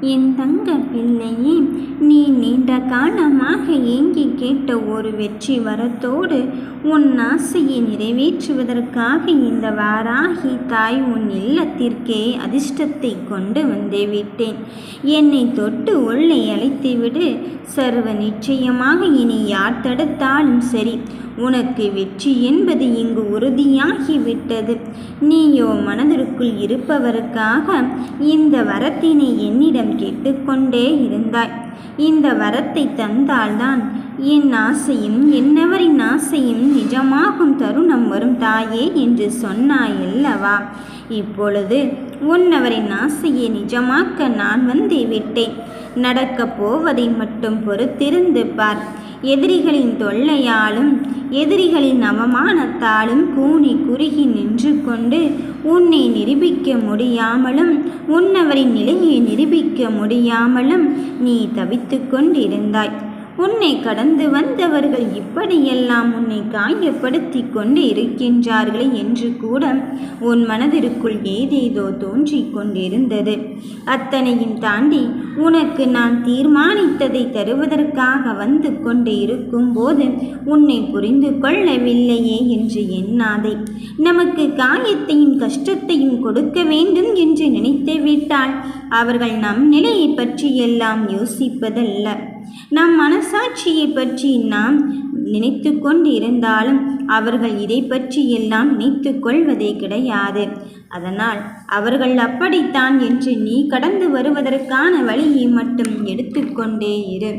என் தங்க பிள்ளையே நீ நீண்ட காலமாக ஏங்கி கேட்ட ஒரு வெற்றி வரத்தோடு உன் ஆசையை நிறைவேற்றுவதற்காக இந்த வாராகி தாய் உன் இல்லத்திற்கே அதிர்ஷ்டத்தை கொண்டு வந்தே விட்டேன். என்னை தொட்டு உள்ளே அழைத்துவிடு. சர்வ நிச்சயமாக இனி யார் தடுத்தாலும் சரி உனக்கு வெற்றி என்பது இங்கு உறுதியாகிவிட்டது. நீயோ மனதிற்குள் இருப்பவருக்காக இந்த வரத்தினை என்னிடம் கேட்டுக்கொண்டே இருந்தாய். இந்த வரத்தை தந்தால்தான் என் ஆசையும் என்னவரின் ஆசையும் நிஜமாகும் தருணம் வரும் தாயே என்று சொன்னாயல்லவா இப்பொழுது உன்னவரின் ஆசையை நிஜமாக்க நான் வந்தே விட்டேன். நடக்கப் போவதை மட்டும் பொறுத்திருந்து பார். எதிரிகளின் தொல்லையாலும் எதிரிகளின் அவமானத்தாலும் கூனி குறுகி நின்று கொண்டு உன்னை நிரூபிக்க முடியாமலும் உன்னவரின் நிலையை நிரூபிக்க முடியாமலும் நீ தவித்து கொண்டிருந்தாய். உன்னை கடந்து வந்தவர்கள் இப்படியெல்லாம் உன்னை காயப்படுத்தி கொண்டு இருக்கின்றார்களே என்று கூட உன் மனதிற்குள் ஏதேதோ தோன்றிக் கொண்டிருந்தது. அத்தனையும் தாண்டி உனக்கு நான் தீர்மானித்ததை தருவதற்காக வந்து கொண்டு இருக்கும்போது உன்னை புரிந்து கொள்ளவில்லையே என்று எண்ணாதே. நமக்கு காயத்தையும் கஷ்டத்தையும் கொடுக்க வேண்டும் என்று நினைத்து விட்டால் அவர்கள் நம் நிலையை பற்றியெல்லாம் யோசிப்பதல்ல. நம் மனசாட்சியை பற்றி நாம் நினைத்து கொண்டிருந்தாலும் அவர்கள் இதை பற்றி எல்லாம் நினைத்து கொள்வதே கிடையாது. அதனால் அவர்கள் அப்படித்தான் என்று நீ கடந்து வருவதற்கான வழியை மட்டும் எடுத்துக்கொண்டே இரு.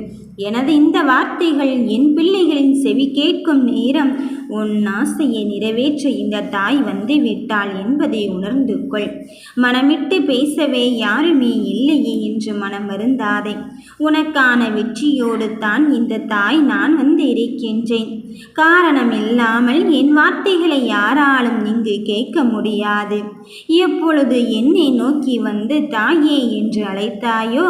எனது இந்த வார்த்தைகள் என் பிள்ளைகளின் செவி கேட்கும் நேரம் உன் ஆசையை நிறைவேற்ற இந்த தாய் வந்து விட்டாள் என்பதை உணர்ந்து கொள். மனமிட்டு பேசவே யாருமே இல்லையே என்று மனம் வருந்தாதே. உனக்கான வெற்றியோடு தான் இந்த தாய் நான் வந்து இருக்கின்றேன். காரணம் இல்லாமல் என் வார்த்தைகளை யாராலும் இங்கு கேட்க முடியாது. எப்பொழுது என்னை நோக்கி வந்து தாயே என்று அழைத்தாயோ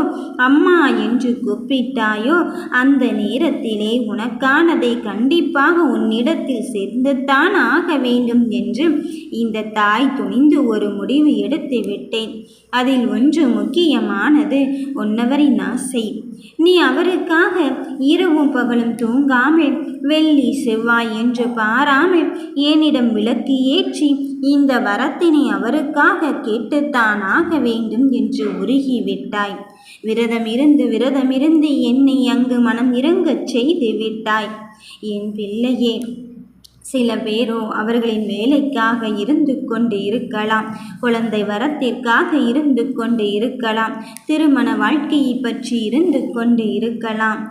அம்மா என்று கூப்பிட்டாயோ அந்த நேரத்திலே உனக்கானதை கண்டிப்பாக உன்னிடத்தில் சேர்ந்துத்தான் ஆக வேண்டும் என்று இந்த தாய் துணிந்து ஒரு முடிவு எடுத்து விட்டேன். அதில் ஒன்று முக்கியமானது உன்னவரின் ஆசை. நீ அவருக்காக இரவும் பகலும் தூங்காமல் வெள்ளி செவ்வாய் என்று பாராமல் என்னிடம் விளக்கு ஏற்றி இந்த வரத்தினை அவருக்காக கேட்டுத்தான் ஆக வேண்டும் என்று உருகிவிட்டாய் விரதமிருந்து விரதமிருந்து என்னை அங்கு மனம் இறங்கச் செய்து விட்டாய். என் பிள்ளையே சில பேரோ அவர்களின் வேலைக்காக இருந்து கொண்டு இருக்கலாம். குழந்தை வரத்திற்காக இருந்து கொண்டு இருக்கலாம். திருமண வாழ்க்கையை பற்றி இருந்து கொண்டு இருக்கலாம்.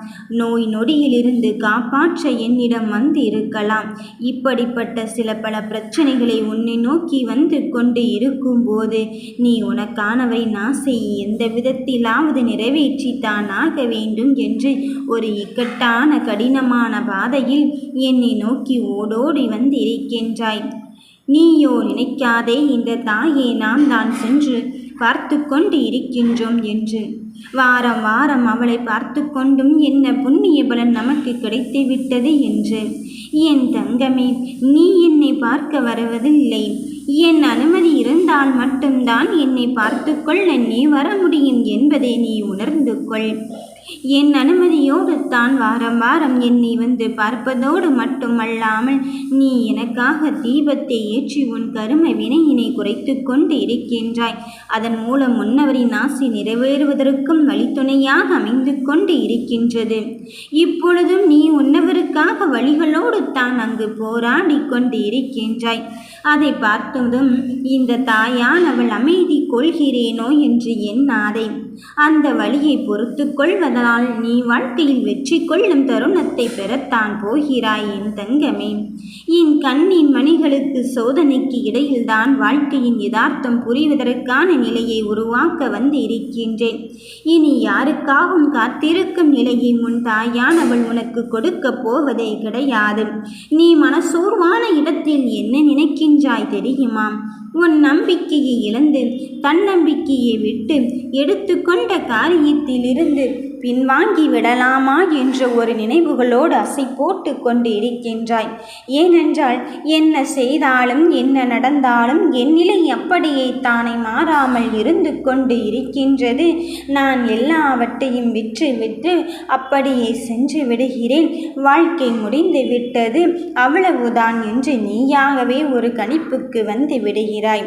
நோய் நொடியிலிருந்து காப்பாற்ற என்னிடம் வந்து இருக்கலாம் இப்படிப்பட்ட சில பல பிரச்சனைகளை உன்னை நோக்கி வந்து கொண்டு இருக்கும்போது நீ உனக்கானவை நாசை எந்த விதத்திலாவது நிறைவேற்றித்தான் ஆக வேண்டும் என்று ஒரு இக்கட்டான கடினமான பாதையில் என்னை நோக்கி ஓடோ ஓடி வந்திருக்கின்றாய். நீயோ நினைக்காதே இந்த தாயை நாம் தான் சென்று பார்த்து கொண்டு இருக்கின்றோம் என்று. வாரம் வாரம் அவளை பார்த்து கொண்டும் என்ன புண்ணிய பலன் நமக்கு கிடைத்து விட்டது என்று. என் தங்கமே நீ என்னை பார்க்க வருவதில்லை. என் அனுமதி இருந்தால் மட்டும்தான் என்னை பார்த்து கொள்ள நீ வர முடியும் என்பதை நீ உணர்ந்து கொள். என் அனுமதியோடு தான் வாரம் வாரம் என்னை வந்து பார்ப்பதோடு மட்டுமல்லாமல் நீ எனக்காக தீபத்தை ஏற்றி உன் கரும வினையினை குறைத்து கொண்டு இருக்கின்றாய். அதன் மூலம் முன்னவரின் ஆசை நிறைவேறுவதற்கும் வழித்துணையாக அமைந்து கொண்டு இருக்கின்றது. இப்பொழுதும் நீ உன்னவருக்காக வழிகளோடு தான் அங்கு போராடி கொண்டு இருக்கின்றாய். அதை பார்த்ததும் இந்த தாயான் அவள் அமைதி கொள்கிறேனோ என்று எண்ணாதே. அந்த வழியை பொறுத்து கொள்வதால் நீ வாழ்க்கையில் வெற்றி கொள்ளும் தருணத்தை பெறத்தான் போகிறாய் என் தங்கமே. என் கண்ணின் மணிகளுக்கு சோதனைக்கு இடையில்தான் வாழ்க்கையின் யதார்த்தம் புரிவதற்கான நிலையை உருவாக்க வந்து இருக்கின்றேன் இனி யாருக்காகவும் காத்திருக்கும் நிலையை முன் தாயானவள் உனக்கு கொடுக்க போவதே கிடையாது. நீ மனசோர்வான இடத்தில் என்ன நினைக்கின்றாய் தெரியுமா? உன் நம்பிக்கையை இழந்து தன்னம்பிக்கையை விட்டு எடுத்துக்கொண்ட காரியத்திலிருந்து பின்வாங்கி விடலாமா என்ற ஒரு நினைவுகளோடு அசை போட்டு கொண்டு இருக்கின்றாய். ஏனென்றால் என்ன செய்தாலும் என்ன நடந்தாலும் என் நிலை அப்படியே தானே மாறாமல் இருந்து கொண்டு இருக்கின்றது. நான் எல்லாவற்றையும் விற்றுவிட்டு அப்படியே சென்று விடுகிறேன். வாழ்க்கை முடிந்து விட்டது. அவ்வளவுதான் என்று நீயாகவே ஒரு கணிப்புக்கு வந்து விடுகிறாய்.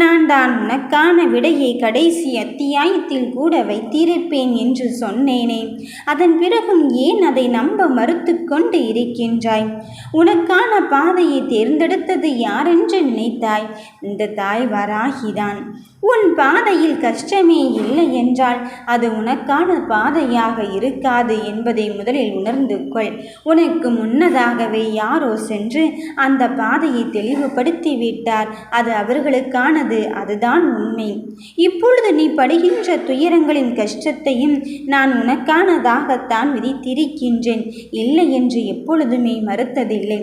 நான் தான் உனக்கான விடையை கடைசி அத்தியாயத்தில் கூட வைத்திருப்பேன் என்று சொன்ன சொன்னேனே. அதன் பிறகும் ஏன் அதை நம்ப மறுத்து கொண்டு இருக்கின்றாய்? உனக்கான பாதையை தேர்ந்தெடுத்தது யாரென்று நினைத்தாய்? இந்த தாய் வராகிதான். உன் பாதையில் கஷ்டமே இல்லை என்றால் அது உனக்கான பாதையாக இருக்காது என்பதை முதலில் உணர்ந்து கொள். உனக்கு முன்னதாகவே யாரோ சென்று அந்த பாதையை தெளிவுபடுத்தி விட்டார். அது அவர்களுக்கானது. அதுதான் உண்மை. இப்பொழுது நீ படுகின்ற துயரங்களின் கஷ்டத்தையும் நான் உனக்கானதாகத்தான் விதித்திருக்கின்றேன். இல்லை என்று எப்பொழுதுமே மறுத்ததில்லை.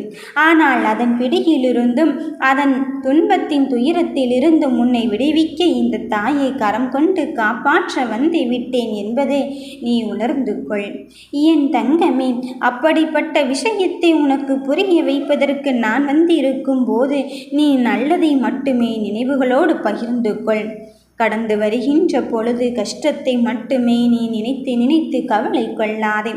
ஆனால் அதன் பிடியிலிருந்தும் அதன் துன்பத்தின் துயரத்திலிருந்தும் உன்னை விடுவிக்க இந்த தாயை கரம் கொண்டு காப்பாற்ற வந்து விட்டேன் என்பதை நீ உணர்ந்து கொள். என் தங்கமே அப்படிப்பட்ட விஷயத்தை உனக்கு புரிய வைப்பதற்கு நான் வந்திருக்கும் போது நீ நல்லதை மட்டுமே நினைவுகளோடு பகிர்ந்து கொள். கடந்து வருகின்ற பொழுது கஷ்டத்தை மட்டுமே நீ நினைத்து நினைத்து கவலை கொள்ளாதே.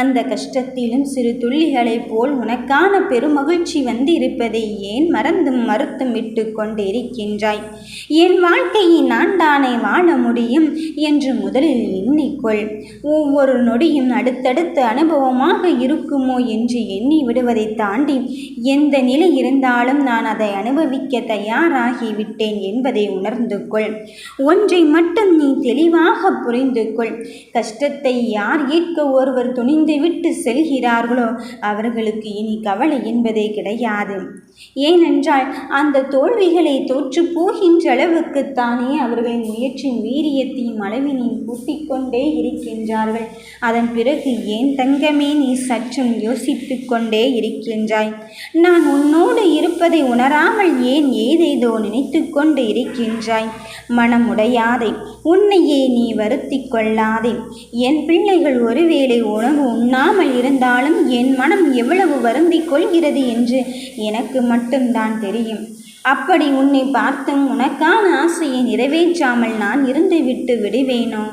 அந்த கஷ்டத்திலும் சிறு துள்ளிகளைப் போல் உனக்கான பெருமகிழ்ச்சி வந்திருப்பதை ஏன் மறந்தும் மறுத்தும் விட்டு கொண்டிருக்கின்றாய்? என் வாழ்க்கையை நான் தானே வாழ முடியும் என்று முதலில் எண்ணிக்கொள். ஒவ்வொரு நொடியும் அடுத்தடுத்த அனுபவமாக இருக்குமோ என்று எண்ணி விடுவதை தாண்டி எந்த நிலை இருந்தாலும் நான் அதை அனுபவிக்க தயாராகிவிட்டேன் என்பதை உணர்ந்து கொள். ஒன்றை மட்டும் நீ தெளிவாக புரிந்து கொள். கஷ்டத்தை யார் ஏற்க ஒருவர் துணிந்துவிட்டு செல்கிறார்களோ அவர்களுக்கு இனி கவலை என்பதே கிடையாது. ஏனென்றால் அந்த தோல்விகளை தோற்று போகின்ற அளவுக்குத்தானே அவர்களின் முயற்சியின் வீரியத்தையும் அளவினையும் கூட்டிக் கொண்டே இருக்கின்றார்கள். அதன் பிறகு ஏன் தங்கமே நீ சற்றும் யோசித்து கொண்டே இருக்கின்றாய்? நான் உன்னோடு இருப்பதை உணராமல் ஏன் ஏதேதோ நினைத்து கொண்டு இருக்கின்றாய்? மனமுடையாதே உன்னையே நீ வருத்தி கொள்ளாதே. என் பிள்ளைகள் ஒருவேளை உணவு உண்ணாமல் இருந்தாலும் என் மனம் எவ்வளவு வருந்திக் கொள்கிறது என்று எனக்கு மட்டும்தான் தெரியும். அப்படி உன்னை பார்த்தும் உனக்கான ஆசையை நிறைவேற்றாமல் நான் இருந்துவிட்டு விடுவேனோ?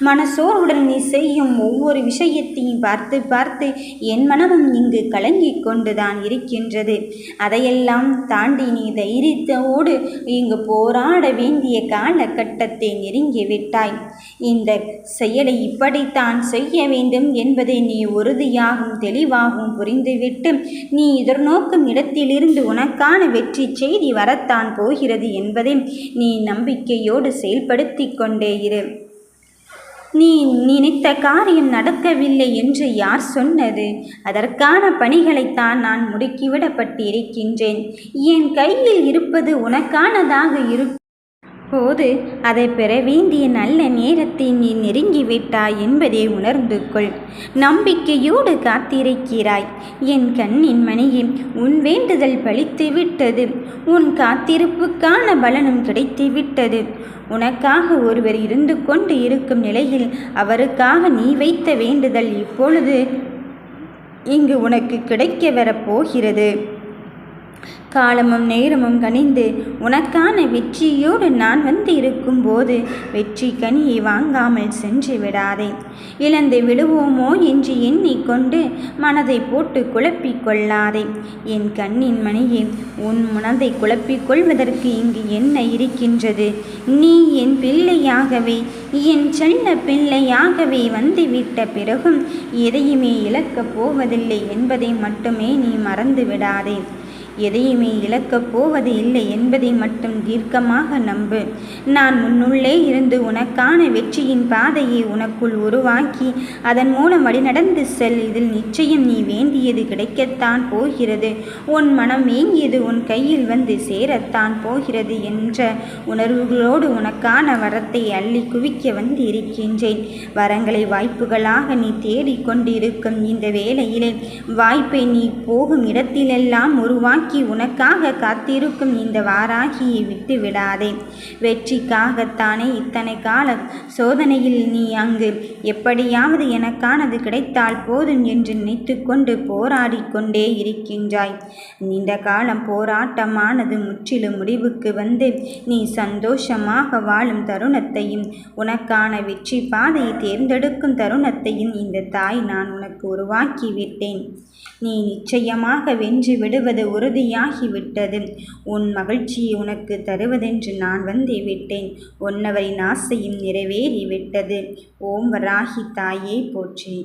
மனசோருடன் நீ செய்யும் ஒவ்வொரு விஷயத்தையும் பார்த்து பார்த்து என் மனமும் இங்கு கலங்கிக் கொண்டுதான் இருக்கின்றது. அதையெல்லாம் தாண்டி நீ தைரியத்தோடு இங்கு போராட வேண்டிய காலகட்டத்தை நெருங்கிவிட்டாய். இந்த செயலை இப்படித்தான் செய்ய வேண்டும் என்பதை நீ உறுதியாகவும் தெளிவாகவும் புரிந்துவிட்டு நீ எதிர்நோக்கும் இடத்திலிருந்து உனக்கான வெற்றி செய்தி வரத்தான் போகிறது என்பதை நீ நம்பிக்கையோடு செயல்படுத்தி கொண்டே இரு. நீ நினைத்த காரியம் நடக்கவில்லை என்று யார் சொன்னது? அதற்கான பணிகளைத்தான் நான் முடுக்கிவிடப்பட்டிருக்கின்றேன். என் கையில் இருப்பது உனக்கானதாக இரு. போது அதை பெற வேண்டிய நல்ல நேரத்தை நீ நெருங்கிவிட்டாய் என்பதை உணர்ந்து கொள். நம்பிக்கையோடு காத்திருக்கிறாய். என் கண்ணின் மணியே உன் வேண்டுதல் பழித்து விட்டது உன் காத்திருப்புக்கான பலனும் கிடைத்து விட்டது உனக்காக ஒருவர் இருந்து கொண்டு இருக்கும் நிலையில் அவருக்காக நீ வைத்த வேண்டுதல் இப்பொழுது இங்கு உனக்கு கிடைக்க வரப்போகிறது. காலமும் நேரமும் கனிந்து உனக்கான வெற்றியோடு நான் வந்து இருக்கும்போது வெற்றி கனியை வாங்காமல் சென்று விடாதே. இழந்து விடுவோமோ என்று எண்ணிக்கொண்டு மனதை போட்டு குழப்பிக் கொள்ளாதே. என் கண்ணின் மணியே உன் மனதை குழப்பிக் கொள்வதற்கு இங்கு என்ன இருக்கின்றது? நீ என் பிள்ளையாகவே என் செல்ல பிள்ளையாகவே வந்துவிட்ட பிறகும் எதையுமே இழக்கப் போவதில்லை என்பதை மட்டுமே நீ மறந்து விடாதே. எதையுமே இழக்கப் போவது இல்லை என்பதை மட்டும் தீர்க்கமாக நம்பு. நான் முன்னுள்ளே இருந்து உனக்கான வெற்றியின் பாதையை உனக்குள் உருவாக்கி அதன் மூலம் வழிநடந்து செல். இதில் நிச்சயம் நீ வேண்டியது கிடைக்கத்தான் போகிறது. உன் மனம் ஏங்கியது உன் கையில் வந்து சேரத்தான் போகிறது என்ற உணர்வுகளோடு உனக்கான வரத்தை அள்ளி குவிக்க வந்து இருக்கின்றேன். வரங்களை வாய்ப்புகளாக நீ தேடிக்கொண்டிருக்கும் இந்த வேளையிலே வாய்ப்பை நீ போகும் இடத்திலெல்லாம் உருவாக்கி உருவாக்கி உனக்காக காத்திருக்கும் இந்த வாராகியை விட்டு விடாதே. வெற்றிக்காகத்தானே இத்தனை கால சோதனையில் நீ அங்கு. எப்படியாவது எனக்கானது கிடைத்தால் போதும் என்று நினைத்து கொண்டு போராடி கொண்டே இருக்கின்றாய். நீண்ட காலம் போராட்டமானது முற்றிலும் முடிவுக்கு வந்து நீ சந்தோஷமாக வாழும் தருணத்தையும் உனக்கான வெற்றி பாதையை தேர்ந்தெடுக்கும் தருணத்தையும் இந்த தாய் நான் உனக்கு உருவாக்கி விட்டேன். நீ நிச்சயமாக வென்று விடுவது ஒரு உறுதியாகிவிட்டது. உன் மகிழ்ச்சியை உனக்கு தருவதென்று நான் வந்தே விட்டேன். உன்னவரின் ஆசையும் நிறைவேறிவிட்டது. ஓம் வராகி தாயே போற்றி.